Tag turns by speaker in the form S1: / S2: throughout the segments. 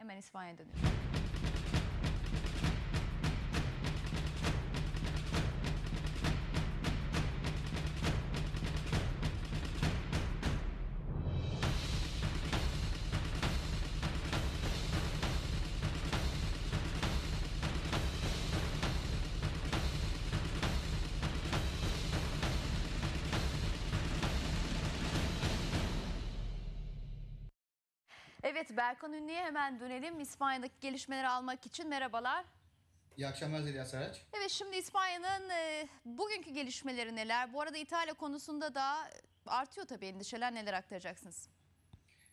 S1: Hemen İspanya'ya dönüyorum. Evet Berkan Ünlü'ye hemen dönelim. İspanya'daki gelişmeleri almak için merhabalar.
S2: İyi akşamlar Zeliha Saraç.
S1: Evet şimdi İspanya'nın e, bugünkü gelişmeleri neler? Bu arada İtalya konusunda da artıyor tabii endişeler neler aktaracaksınız?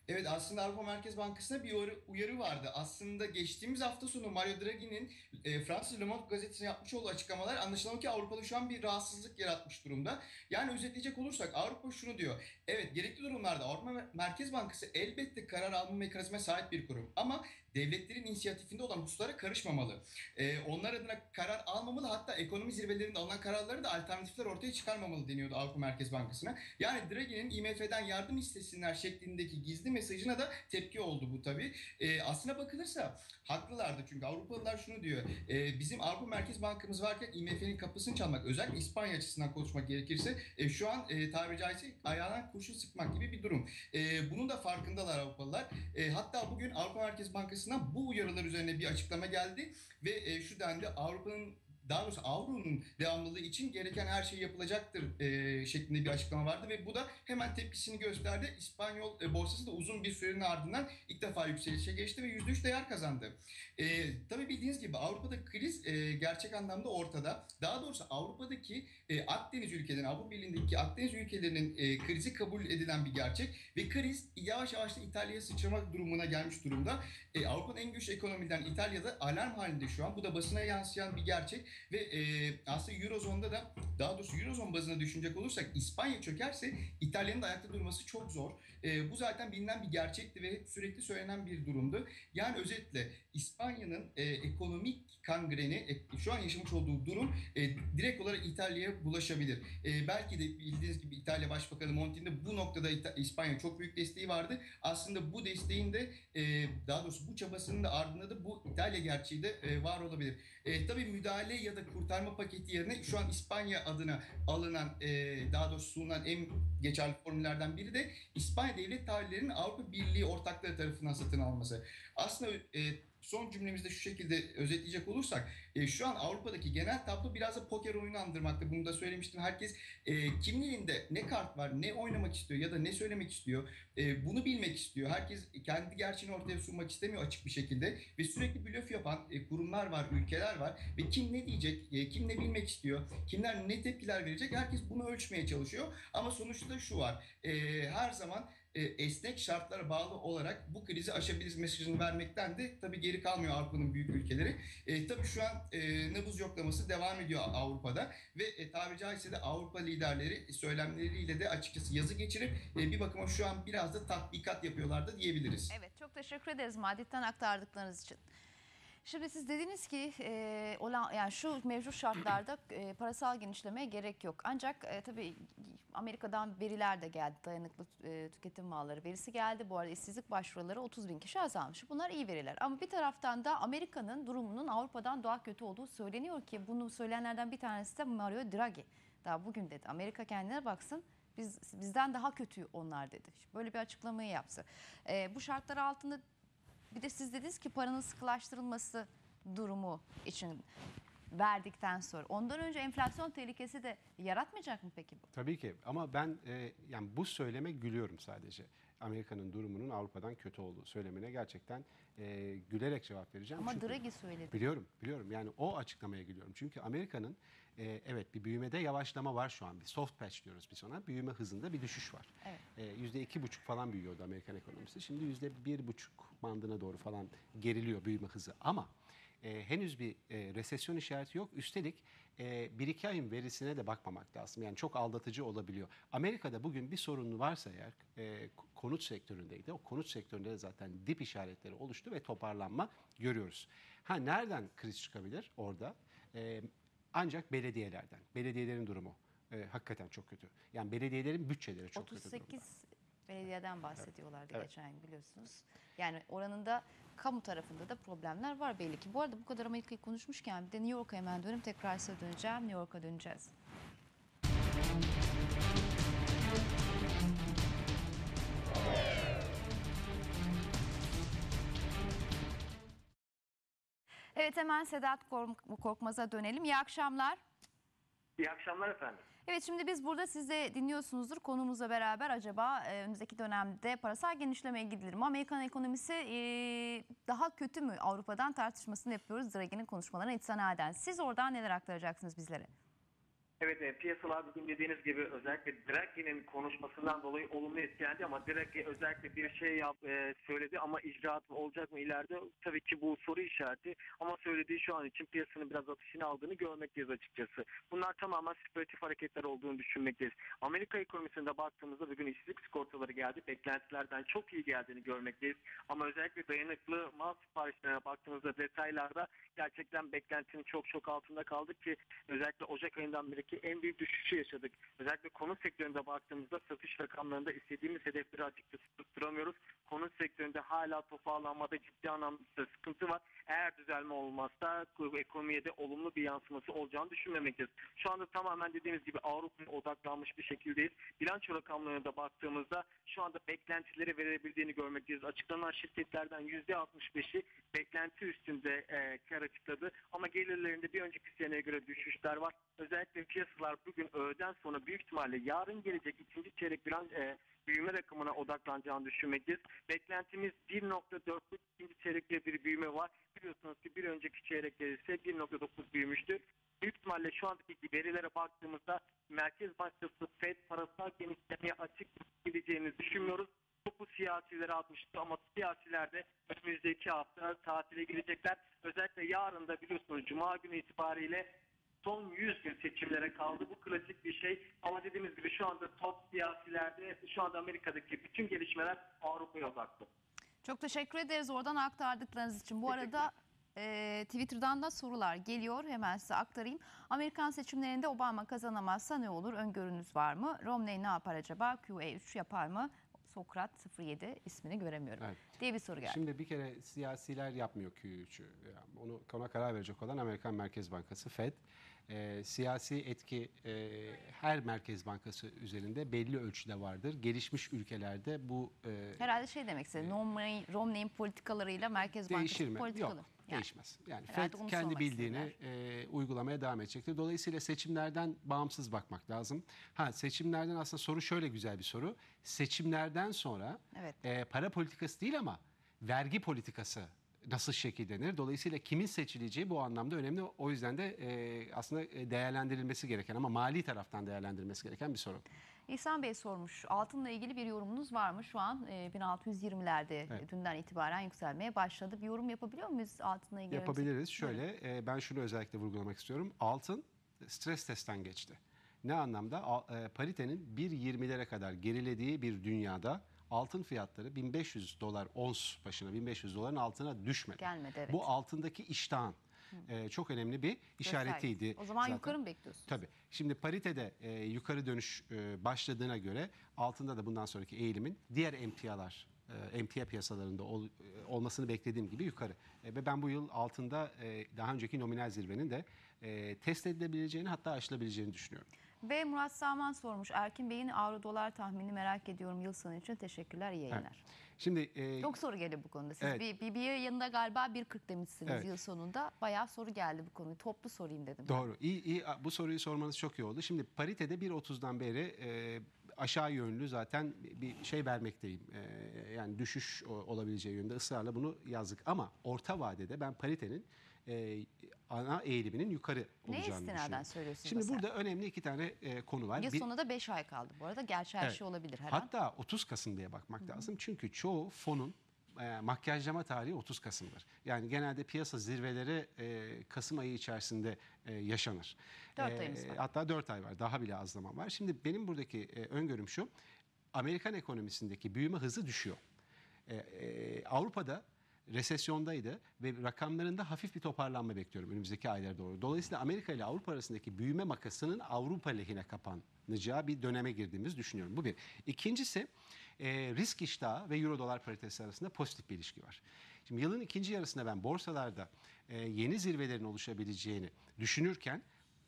S2: Evet aslında Avrupa Merkez Bankası'na bir uyarı, uyarı vardı. Aslında geçtiğimiz hafta sonu Mario Draghi'nin e, Fransız Le Monde gazetesine yapmış olduğu açıklamalar anlaşılan ki Avrupa'da şu an bir rahatsızlık yaratmış durumda. Yani özetleyecek olursak Avrupa şunu diyor. Evet gerekli durumlarda Avrupa Merkez Bankası elbette karar alma mekanizmasına sahip bir kurum. Ama devletlerin inisiyatifinde olan hususlara karışmamalı. E, onlar adına karar almamalı hatta ekonomi zirvelerinde alınan kararları da alternatifler ortaya çıkarmamalı deniyordu Avrupa Merkez Bankası'na. Yani Draghi'nin IMF'den yardım istesinler şeklindeki gizli mesajına da tepki oldu bu tabii. E, aslına bakılırsa haklılardı çünkü Avrupalılar şunu diyor. E, bizim Avrupa Merkez Bankamız varken IMF'nin kapısını çalmak özellikle İspanya açısından konuşmak gerekirse e, şu an e, tabiri caizse ayağından kurşun sıkmak gibi bir durum. E, bunun da farkındalar Avrupalılar. E, hatta bugün Avrupa Merkez Bankası'ndan bu uyarılar üzerine bir açıklama geldi ve e, şu dendi Avrupa'nın daha doğrusu avronun devamlılığı için gereken her şey yapılacaktır e, şeklinde bir açıklama vardı ve bu da hemen tepkisini gösterdi. İspanyol e, borsası da uzun bir sürenin ardından ilk defa yükselişe geçti ve %3 değer kazandı. E, tabii bildiğiniz gibi Avrupa'da kriz e, gerçek anlamda ortada. Daha doğrusu Avrupa'daki e, Akdeniz ülkelerinin, Avrupa Birliği'ndeki Akdeniz ülkelerinin e, krizi kabul edilen bir gerçek ve kriz yavaş yavaş da İtalya'ya sıçramak durumuna gelmiş durumda. E, Avrupa'nın en güçlü ekonomiden İtalya'da alarm halinde şu an. Bu da basına yansıyan bir gerçek ve e, aslında Eurozone'da da daha doğrusu Eurozone bazına düşünecek olursak İspanya çökerse İtalya'nın da ayakta durması çok zor. E, bu zaten bilinen bir gerçekti ve sürekli söylenen bir durumdu. Yani özetle İspanya'nın e, ekonomik kangreni e, şu an yaşamış olduğu durum e, direkt olarak İtalya'ya bulaşabilir. E, belki de bildiğiniz gibi İtalya Başbakanı Monti'nin bu noktada İta- İspanya çok büyük desteği vardı. Aslında bu desteğin de e, daha doğrusu bu çabasının da ardında da bu İtalya gerçeği de e, var olabilir. E, tabii müdahale ya da kurtarma paketi yerine şu an İspanya adına alınan e, daha doğrusu sunulan en geçerli formüllerden biri de İspanya devlet tahvillerinin Avrupa Birliği ortakları tarafından satın alması. Aslında e, son cümlemizde şu şekilde özetleyecek olursak e, şu an Avrupa'daki genel tablo biraz da poker oyunu andırmakta. Bunu da söylemiştim. Herkes e, kimin elinde ne kart var, ne oynamak istiyor ya da ne söylemek istiyor e, bunu bilmek istiyor. Herkes kendi gerçeğini ortaya sunmak istemiyor açık bir şekilde ve sürekli blöf yapan e, kurumlar var, ülkeler var ve kim ne diyecek, e, kim ne bilmek istiyor, kimler ne tepkiler verecek herkes bunu ölçmeye çalışıyor. Ama sonuçta şu var, e, her zaman esnek şartlara bağlı olarak bu krizi aşabiliriz mesajını vermekten de tabii geri kalmıyor Avrupa'nın büyük ülkeleri. E, tabii şu an e, nabız yoklaması devam ediyor Avrupa'da ve e, tabiri caizse de Avrupa liderleri söylemleriyle de açıkçası yazı geçirip e, bir bakıma şu an biraz da tatbikat yapıyorlar da diyebiliriz.
S1: Evet çok teşekkür ederiz Madrid'den aktardıklarınız için. Şimdi siz dediniz ki e, olan yani şu mevcut şartlarda e, parasal genişlemeye gerek yok. Ancak e, tabii Amerika'dan veriler de geldi. Dayanıklı e, tüketim malları verisi geldi. Bu arada işsizlik başvuruları 30 bin kişi azalmış. Bunlar iyi veriler. Ama bir taraftan da Amerika'nın durumunun Avrupa'dan daha kötü olduğu söyleniyor ki bunu söyleyenlerden bir tanesi de Mario Draghi. Daha bugün dedi Amerika kendine baksın biz bizden daha kötü onlar dedi. Böyle bir açıklamayı yaptı. E, bu şartlar altında bir de siz dediniz ki paranın sıkılaştırılması durumu için verdikten sonra. Ondan önce enflasyon tehlikesi de yaratmayacak mı peki bu?
S3: Tabii ki ama ben e, yani bu söyleme gülüyorum sadece. Amerika'nın durumunun Avrupa'dan kötü olduğu söylemine gerçekten e, gülerek cevap vereceğim.
S1: Ama
S3: Çünkü-
S1: Draghi söyledi.
S3: Biliyorum, biliyorum. Yani o açıklamaya gülüyorum. Çünkü Amerika'nın e, evet bir büyümede yavaşlama var şu an. Bir soft patch diyoruz biz ona. Büyüme hızında bir düşüş var.
S1: Evet.
S3: E, Yüzde iki buçuk falan büyüyordu Amerikan ekonomisi. Şimdi yüzde bir buçuk bandına doğru falan geriliyor büyüme hızı. Ama e, henüz bir e, resesyon işareti yok. Üstelik e, bir iki ayın verisine de bakmamak lazım. Yani çok aldatıcı olabiliyor. Amerika'da bugün bir sorunu varsa eğer e, konut sektöründeydi. O konut sektöründe de zaten dip işaretleri oluştu ve toparlanma görüyoruz. Ha nereden kriz çıkabilir orada? E, ancak belediyelerden. Belediyelerin durumu e, hakikaten çok kötü. Yani belediyelerin bütçeleri çok kötü durumda.
S1: 38 belediyeden bahsediyorlardı
S3: Evet.
S1: geçen gün biliyorsunuz. Yani oranında kamu tarafında da problemler var belli ki. Bu arada bu kadar Amerika'yı konuşmuşken bir de New York'a hemen dönüp tekrar size döneceğim. New York'a döneceğiz. Evet hemen Sedat Kork- Korkmaz'a dönelim. İyi akşamlar.
S4: İyi akşamlar efendim.
S1: Evet şimdi biz burada siz dinliyorsunuzdur konumuzla beraber acaba e, önümüzdeki dönemde parasal genişlemeye gidilir mi? Amerikan ekonomisi e, daha kötü mü Avrupa'dan tartışmasını yapıyoruz Draghi'nin konuşmalarına itinaden. Siz oradan neler aktaracaksınız bizlere?
S4: Evet e, piyasalar bugün dediğiniz gibi özellikle Draghi'nin konuşmasından dolayı olumlu etkilendi ama Draghi özellikle bir şey yap, e, söyledi ama icraat olacak mı ileride tabii ki bu soru işareti ama söylediği şu an için piyasanın biraz atışını aldığını görmekteyiz açıkçası. Bunlar tamamen spekülatif hareketler olduğunu düşünmekteyiz. Amerika ekonomisinde baktığımızda bugün işsizlik sigortaları geldi. Beklentilerden çok iyi geldiğini görmekteyiz. Ama özellikle dayanıklı mal siparişlerine baktığımızda detaylarda gerçekten beklentinin çok çok altında kaldık ki özellikle Ocak ayından beri en büyük düşüşü yaşadık. Özellikle konut sektöründe baktığımızda satış rakamlarında istediğimiz hedefleri açıkçası tutturamıyoruz. Konut sektöründe hala toparlanmada ciddi anlamda sıkıntı var. Eğer düzelme olmazsa ekonomiye de olumlu bir yansıması olacağını düşünmemekteyiz. Şu anda tamamen dediğimiz gibi Avrupa'ya odaklanmış bir şekildeyiz. Bilanço rakamlarına da baktığımızda şu anda beklentileri verebildiğini görmekteyiz. Açıklanan şirketlerden %65'i beklenti üstünde e, kar açıkladı. Ama gelirlerinde bir önceki seneye göre düşüşler var. Özellikle piyasalar bugün öğleden sonra büyük ihtimalle yarın gelecek ikinci çeyrek bilanç e, büyüme rakamına odaklanacağını düşünmekteyiz. Beklentimiz 1.4'lük ikinci çeyrekte bir büyüme var. Biliyorsunuz ki bir önceki çeyrekte ise 1.9 büyümüştü. Büyük ihtimalle şu andaki verilere baktığımızda Merkez Bankası FED parasal genişlemeye açık gideceğini düşünmüyoruz. Bu siyasilere atmıştı ama siyasiler de önümüzdeki hafta tatile gidecekler. Özellikle yarın da biliyorsunuz Cuma günü itibariyle son 100 gün seçimlere kaldı. Bu klasik bir şey. Ama dediğimiz gibi şu anda top siyasilerde, şu anda Amerika'daki bütün gelişmeler Avrupa'ya odaklı.
S1: Çok teşekkür ederiz oradan aktardıklarınız için. Bu arada e, Twitter'dan da sorular geliyor. Hemen size aktarayım. Amerikan seçimlerinde Obama kazanamazsa ne olur? Öngörünüz var mı? Romney ne yapar acaba? QE3 yapar mı? Sokrat 07 ismini göremiyorum
S3: Evet.
S1: diye bir soru geldi.
S3: Şimdi bir kere siyasiler yapmıyor Q3'ü. Yani onu ona karar verecek olan Amerikan Merkez Bankası Fed. Ee, siyasi etki e, her merkez bankası üzerinde belli ölçüde vardır. Gelişmiş ülkelerde bu e,
S1: Herhalde şey demek istedi. Romney, Romney'in politikalarıyla Merkez
S3: değişir
S1: Bankası
S3: mi?
S1: politikaları.
S3: Yok.
S1: Yani
S3: Değişmez. Yani
S1: herhalde
S3: FED kendi bildiğini e, uygulamaya devam edecektir. Dolayısıyla seçimlerden bağımsız bakmak lazım. Ha seçimlerden aslında soru şöyle güzel bir soru. Seçimlerden sonra
S1: Evet.
S3: e, para politikası değil ama vergi politikası nasıl şekillenir? Dolayısıyla kimin seçileceği bu anlamda önemli. O yüzden de e, aslında e, değerlendirilmesi gereken ama mali taraftan değerlendirilmesi gereken bir soru.
S1: İhsan Bey sormuş. Altınla ilgili bir yorumunuz var mı? Şu an e, 1620'lerde
S3: Evet.
S1: dünden itibaren yükselmeye başladı. Bir yorum yapabiliyor muyuz altınla ilgili?
S3: Yapabiliriz. Şöyle e, ben şunu özellikle vurgulamak istiyorum. Altın stres testten geçti. Ne anlamda? Al- e, paritenin 1.20'lere kadar gerilediği bir dünyada altın fiyatları 1500 dolar ons başına 1500 doların altına düşmedi.
S1: Gelmedi evet.
S3: Bu altındaki iştahın e, çok önemli bir işaretiydi.
S1: O zaman
S3: zaten.
S1: yukarı mı bekliyorsunuz?
S3: Tabii. Şimdi paritede e, yukarı dönüş e, başladığına göre altında da bundan sonraki eğilimin diğer emtialar, emtia piyasalarında ol- olmasını beklediğim gibi yukarı. Ve ben bu yıl altında daha önceki nominal zirvenin de test edilebileceğini hatta aşılabileceğini düşünüyorum.
S1: Ve Murat Saman sormuş. Erkin Bey'in avro dolar tahminini merak ediyorum yıl sonu için. Teşekkürler, iyi yayınlar.
S3: Şimdi e,
S1: Çok soru geldi bu konuda. Siz
S3: Evet.
S1: bir, bir, bir yanında galiba 1.40 demişsiniz
S3: Evet.
S1: yıl sonunda. Bayağı soru geldi bu konuyu. Toplu sorayım dedim.
S3: Doğru. İyi, iyi. Bu soruyu sormanız çok iyi oldu. Şimdi paritede 1.30'dan beri e, aşağı yönlü zaten bir şey vermekteyim. E, yani düşüş olabileceği yönde ısrarla bunu yazdık. Ama orta vadede ben paritenin e, ana eğiliminin yukarı
S1: Ne
S3: olacağını
S1: istinaden söylüyorsunuz?
S3: Şimdi
S1: mesela?
S3: burada önemli iki tane e, konu var.
S1: Yıl
S3: Bir-
S1: sonunda 5 ay kaldı bu arada. Gerçi her
S3: Evet.
S1: şey olabilir her an.
S3: Hatta 30 Kasım diye bakmak lazım. Çünkü çoğu fonun e, makyajlama tarihi 30 Kasım'dır. Yani genelde piyasa zirveleri e, Kasım ayı içerisinde e, yaşanır.
S1: Dört ayımız var.
S3: Hatta 4 ay var. Daha bile az zaman var. Şimdi benim buradaki e, öngörüm şu. Amerikan ekonomisindeki büyüme hızı düşüyor. E, e, Avrupa'da resesyondaydı ve rakamlarında hafif bir toparlanma bekliyorum önümüzdeki aylara doğru. Dolayısıyla Amerika ile Avrupa arasındaki büyüme makasının Avrupa lehine kapanacağı bir döneme girdiğimizi düşünüyorum. Bu bir. İkincisi e, risk iştahı ve euro dolar paritesi arasında pozitif bir ilişki var. Şimdi yılın ikinci yarısında ben borsalarda e, yeni zirvelerin oluşabileceğini düşünürken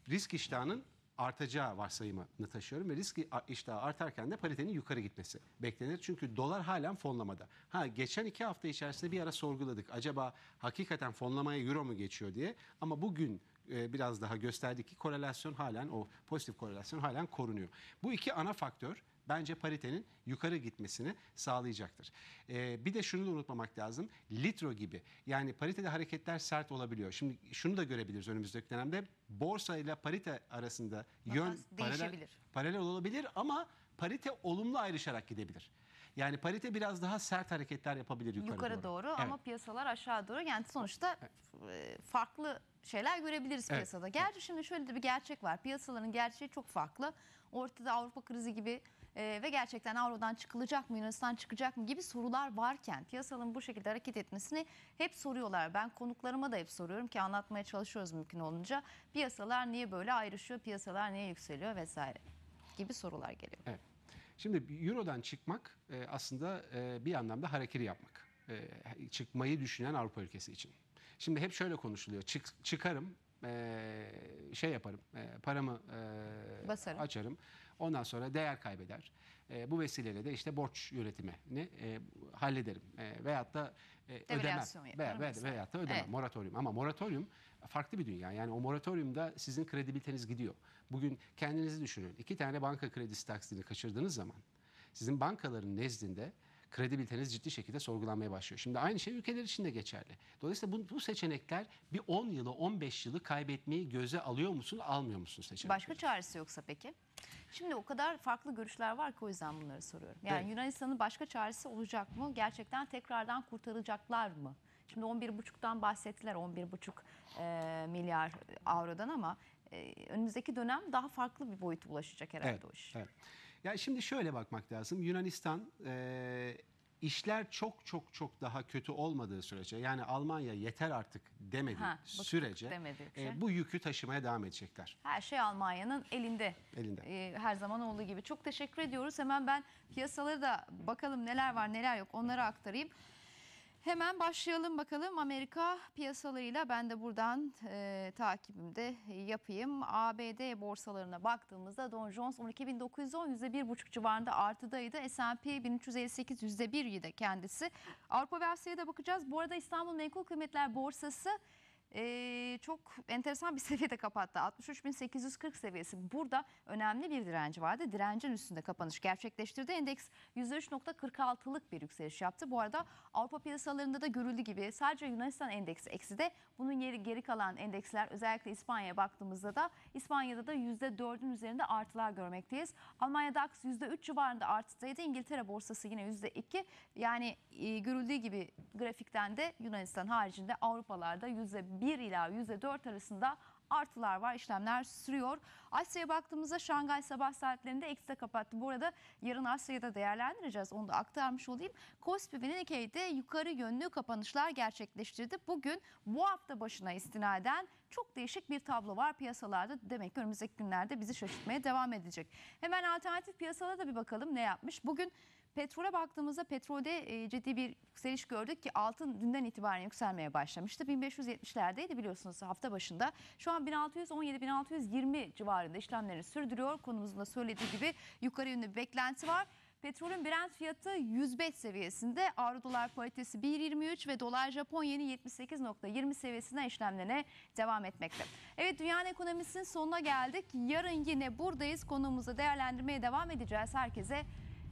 S3: risk iştahının artacağı varsayımını taşıyorum ve risk iştahı artarken de paritenin yukarı gitmesi beklenir. Çünkü dolar halen fonlamada. Ha geçen iki hafta içerisinde bir ara sorguladık. Acaba hakikaten fonlamaya euro mu geçiyor diye ama bugün e, biraz daha gösterdik ki korelasyon halen o pozitif korelasyon halen korunuyor. Bu iki ana faktör bence paritenin yukarı gitmesini sağlayacaktır. Ee, bir de şunu da unutmamak lazım. Litro gibi yani paritede hareketler sert olabiliyor. Şimdi şunu da görebiliriz önümüzdeki dönemde. Borsa ile parite arasında yön paralel, paralel olabilir ama parite olumlu ayrışarak gidebilir. Yani parite biraz daha sert hareketler yapabilir yukarı,
S1: yukarı doğru,
S3: Evet.
S1: ama piyasalar aşağı doğru. Yani sonuçta e, farklı şeyler görebiliriz
S3: Evet,
S1: piyasada. Gerçi şimdi şöyle de bir gerçek var. Piyasaların gerçeği çok farklı. Ortada Avrupa krizi gibi e, ve gerçekten Avro'dan çıkılacak mı, Yunanistan çıkacak mı gibi sorular varken piyasanın bu şekilde hareket etmesini hep soruyorlar. Ben konuklarıma da hep soruyorum ki anlatmaya çalışıyoruz mümkün olunca. Piyasalar niye böyle ayrışıyor, piyasalar niye yükseliyor vesaire gibi sorular geliyor.
S3: Evet. Şimdi Euro'dan çıkmak e, aslında e, bir anlamda hareketi yapmak. E, çıkmayı düşünen Avrupa ülkesi için. Şimdi hep şöyle konuşuluyor. Çık, çıkarım, şey yaparım, paramı
S1: Basarım.
S3: açarım. Ondan sonra değer kaybeder. E, bu vesileyle de işte borç yönetimini e, hallederim. E, veyahut da e, ödemem. Veya, veya, veyahut da ödemem.
S1: Evet.
S3: Moratorium. Ama moratorium farklı bir dünya. Yani o moratoriumda sizin kredibiliteniz gidiyor. Bugün kendinizi düşünün. İki tane banka kredisi taksidini kaçırdığınız zaman sizin bankaların nezdinde kredibiliteniz ciddi şekilde sorgulanmaya başlıyor. Şimdi aynı şey ülkeler için de geçerli. Dolayısıyla bu, bu seçenekler bir 10 yılı 15 yılı kaybetmeyi göze alıyor musun almıyor musun seçenekleri?
S1: Başka çaresi yoksa peki? Şimdi o kadar farklı görüşler var ki o yüzden bunları soruyorum. Yani
S3: Evet.
S1: Yunanistan'ın başka çaresi olacak mı? Gerçekten tekrardan kurtaracaklar mı? Şimdi 11,5'tan bahsettiler 11,5 e, milyar avrodan ama e, önümüzdeki dönem daha farklı bir boyuta ulaşacak herhalde
S3: Evet,
S1: o iş.
S3: evet. Ya şimdi şöyle bakmak lazım. Yunanistan e, işler çok çok çok daha kötü olmadığı sürece yani Almanya yeter artık demediği
S1: Ha, bıktık
S3: sürece
S1: demedikçe.
S3: e, bu yükü taşımaya devam edecekler
S1: Her şey Almanya'nın elinde.
S3: elinde.
S1: E, her zaman olduğu gibi. Çok teşekkür ediyoruz. Hemen ben piyasaları da bakalım neler var neler yok onları aktarayım. Hemen başlayalım bakalım Amerika piyasalarıyla ben de buradan e, takibimde yapayım. ABD borsalarına baktığımızda Dow Jones 12.910 %1,5 civarında artıdaydı. S&P 1358 %1 de kendisi. Avrupa ve Asya'ya da bakacağız. Bu arada İstanbul Menkul Kıymetler Borsası e, çok enteresan bir seviyede kapattı. 63.840 seviyesi. Burada önemli bir direnci vardı. Direncin üstünde kapanış gerçekleştirdi. Endeks %3.46'lık bir yükseliş yaptı. Bu arada Avrupa piyasalarında da görüldüğü gibi sadece Yunanistan endeksi ekside. Bunun yeri geri kalan endeksler özellikle İspanya'ya baktığımızda da İspanya'da da %4'ün üzerinde artılar görmekteyiz. Almanya DAX %3 civarında artıdaydı. İngiltere borsası yine %2. Yani e, görüldüğü gibi grafikten de Yunanistan haricinde Avrupalarda %1 ila %4 arasında artılar var. işlemler sürüyor. Asya'ya baktığımızda Şangay sabah saatlerinde ekside kapattı. Bu arada yarın Asya'yı da değerlendireceğiz. Onu da aktarmış olayım. Kospi ve Nikkei'de yukarı yönlü kapanışlar gerçekleştirdi. Bugün bu hafta başına istinaden çok değişik bir tablo var piyasalarda. Demek ki önümüzdeki günlerde bizi şaşırtmaya devam edecek. Hemen alternatif piyasalara da bir bakalım ne yapmış. Bugün Petrole baktığımızda petrolde e, ciddi bir yükseliş gördük ki altın dünden itibaren yükselmeye başlamıştı. 1570'lerdeydi biliyorsunuz hafta başında. Şu an 1617-1620 civarında işlemlerini sürdürüyor. Konumuzun da söylediği gibi yukarı yönlü bir beklenti var. Petrolün Brent fiyatı 105 seviyesinde. Avro dolar paritesi 1.23 ve dolar Japon yeni 78.20 seviyesinden işlemlerine devam etmekte. Evet dünyanın ekonomisinin sonuna geldik. Yarın yine buradayız. Konumuzu değerlendirmeye devam edeceğiz. Herkese